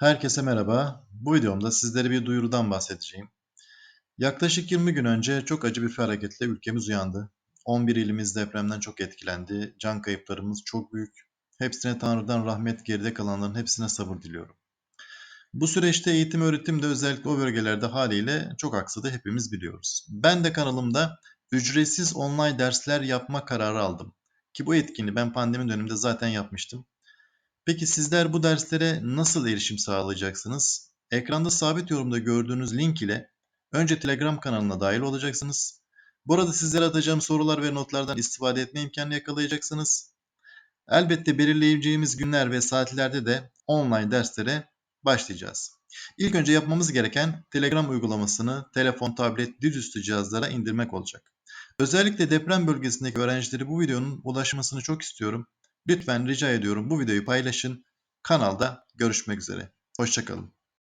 Herkese merhaba. Bu videomda sizlere bir duyurudan bahsedeceğim. Yaklaşık 20 gün önce çok acı bir felaketle ülkemiz uyandı. 11 ilimiz depremden çok etkilendi. Can kayıplarımız çok büyük. Hepsine Tanrı'dan rahmet, geride kalanların hepsine sabır diliyorum. Bu süreçte eğitim öğretim de özellikle o bölgelerde haliyle çok aksadı hepimiz biliyoruz. Ben de kanalımda ücretsiz online dersler yapma kararı aldım. Ki bu etkinliği ben pandemi döneminde zaten yapmıştım. Peki sizler bu derslere nasıl erişim sağlayacaksınız? Ekranda sabit yorumda gördüğünüz link ile önce Telegram kanalına dahil olacaksınız. Burada sizlere atacağım sorular ve notlardan istifade etme imkanı yakalayacaksınız. Elbette belirleyeceğimiz günler ve saatlerde de online derslere başlayacağız. İlk önce yapmamız gereken Telegram uygulamasını telefon, tablet, dizüstü cihazlara indirmek olacak. Özellikle deprem bölgesindeki öğrencileri bu videonun ulaşmasını çok istiyorum. Lütfen rica ediyorum bu videoyu paylaşın. Kanalda görüşmek üzere. Hoşçakalın.